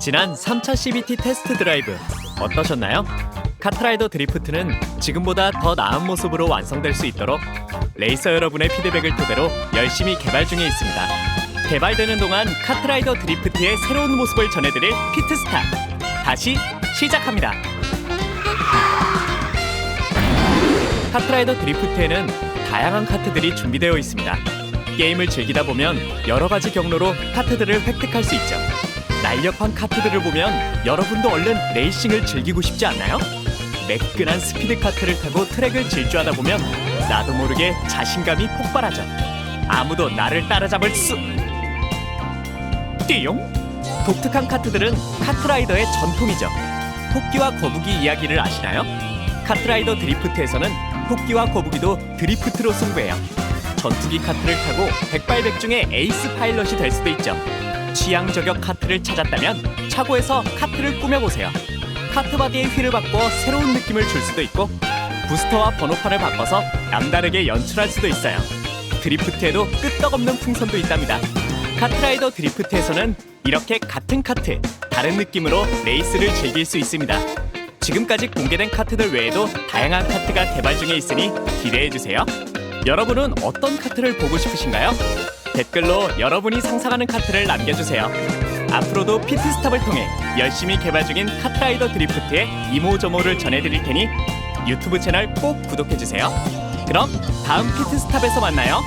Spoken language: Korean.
지난 3차 CBT 테스트 드라이브 어떠셨나요? 카트라이더 드리프트는 지금보다 더 나은 모습으로 완성될 수 있도록 레이서 여러분의 피드백을 토대로 열심히 개발 중에 있습니다. 개발되는 동안 카트라이더 드리프트의 새로운 모습을 전해드릴 피트스타 다시 시작합니다. 카트라이더 드리프트에는 다양한 카트들이 준비되어 있습니다. 게임을 즐기다 보면 여러 가지 경로로 카트들을 획득할 수 있죠. 날렵한 카트들을 보면 여러분도 얼른 레이싱을 즐기고 싶지 않나요? 매끈한 스피드 카트를 타고 트랙을 질주하다 보면 나도 모르게 자신감이 폭발하죠. 아무도 나를 따라잡을 수. 띠용. 독특한 카트들은 카트라이더의 전통이죠. 토끼와 거북이 이야기를 아시나요? 카트라이더 드리프트에서는 토끼와 거북이도 드리프트로 승부해요. 전투기 카트를 타고 백발백중의 에이스 파일럿이 될 수도 있죠. 취향 저격 카트를 찾았다면 차고에서 카트를 꾸며보세요. 카트 바디에 휠을 바꿔 새로운 느낌을 줄 수도 있고 부스터와 번호판을 바꿔서 남다르게 연출할 수도 있어요. 드리프트에도 끄떡없는 풍선도 있답니다. 카트라이더 드리프트에서는 이렇게 같은 카트, 다른 느낌으로 레이스를 즐길 수 있습니다. 지금까지 공개된 카트들 외에도 다양한 카트가 개발 중에 있으니 기대해주세요. 여러분은 어떤 카트를 보고 싶으신가요? 댓글로 여러분이 상상하는 카트를 남겨주세요. 앞으로도 피트스탑을 통해 열심히 개발 중인 카트라이더 드리프트의 이모저모를 전해드릴 테니 유튜브 채널 꼭 구독해주세요. 그럼 다음 피트스탑에서 만나요.